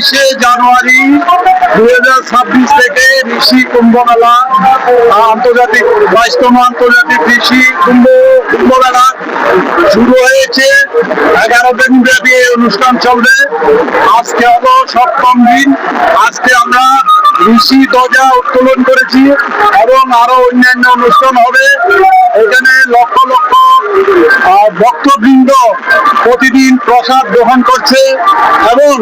বাইশে জানুয়ারি দু হাজার ছাব্বিশ থেকে কৃষি কুম্ভ মেলা, আন্তর্জাতিক, বাইশতম আন্তর্জাতিক কৃষি কুম্ভ কুম্ভ মেলা শুরু হয়েছে। এগারো দিন ব্যাপী অনুষ্ঠান চলবে। আজকে হলো সপ্তম দিন। আজকে আমরা কৃষি ধ্বজা উত্তোলন করেছি এবং আরও অন্যান্য অনুষ্ঠান হবে। এখানে লক্ষ লক্ষ ভক্তবৃন্দ প্রতিদিন প্রসাদ গ্রহণ করছে এবং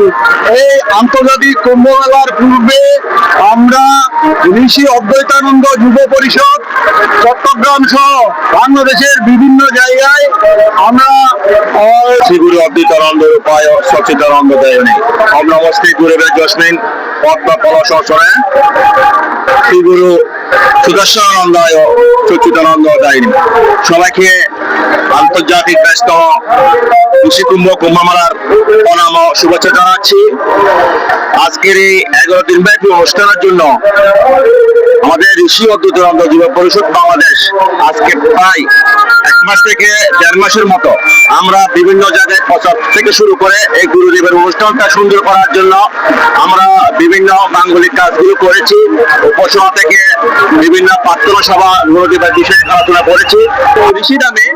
এই আন্তর্জাতিক কুম্ভ মেলার পূর্বে আমরা ঋষি অদ্বৈতানন্দ যুব পরিষদ, চট্টগ্রাম সহ বাংলাদেশের বিভিন্ন জায়গায় আমরা শ্রীগুরু অদ্বৈতানন্দ উপায় সচিদানন্দ দেয়নি ওম নম শ্রী গুরুবে যস্মিন পদ্ম পলশনে শ্রীগুরু সুদর্শনানন্দায় সচিদানন্দ দেয়নি সবাইকে আন্তর্জাতিক ব্যস্ত কৃষি কুম্ভ কুম্ভমেলার প্রণাম শুভেচ্ছা জানাচ্ছি আজকের এই এগারো দিন ব্যাপী অনুষ্ঠানের জন্য আমাদের ঋষি অদ্বৈতানন্দ যুব পরিষদ বাংলাদেশ আজকে প্রায় এক মাস থেকে দেড় মাসের মতো আমরা বিভিন্ন জায়গায় প্রচার থেকে শুরু করে এই গুরুদেবের অনুষ্ঠানটা সুন্দর করার জন্য আমরা বিভিন্ন মাঙ্গলিক কাজগুলো করেছি। উপাসনা থেকে বিভিন্ন প্রার্থনা সভা গুরুদেবের বিষয়ে আলোচনা করেছি। তো ঋষি নামে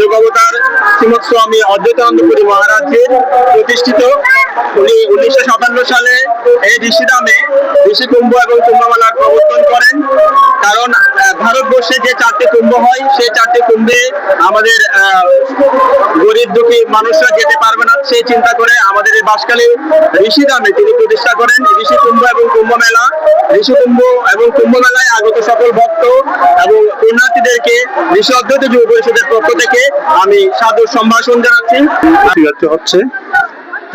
যোগাবতার শ্রীমৎ স্বামী অদ্বৈতানন্দ মহারাজের প্রতিষ্ঠিত উনি উনিশশো সাতান্ন সালে এই ঋষি নামে ঋষি কুম্ভ এবং কুম্ভমেলার প্রবর্তন করেন। কারণ ভারতবর্ষে যে চারটি কুম্ভ হয়, সেই চারটি কুম্ভে আমাদের গরিব দুঃখী মানুষরা যেতে পারবে না। সেই চিন্তা করে আমাদের এই বাসকালী ঋষি নামে তিনি প্রতিষ্ঠা করেন। ঋষি কুম্ভ এবং কুম্ভ মেলা ঋষি কুম্ভ এবং কুম্ভ মেলায় আগত সকল ভক্ত এবং পুণ্যার্থীদেরকে ঋষি অদ্বৈত যুব পরিষদের পক্ষ থেকে আমি সাদর সম্ভাষণ জানাচ্ছি। হচ্ছে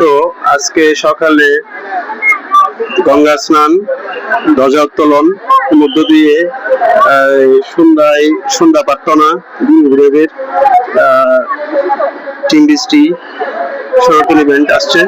তো আজকে সকালে গঙ্গা স্নান, ধ্বজা উত্তোলন, মধ্য দিয়ে সন্ধ্যায় সন্ধ্যা প্রার্থনা গুরুদেবের টিম বৃষ্টি সনাতন ইভেন্ট আসছে।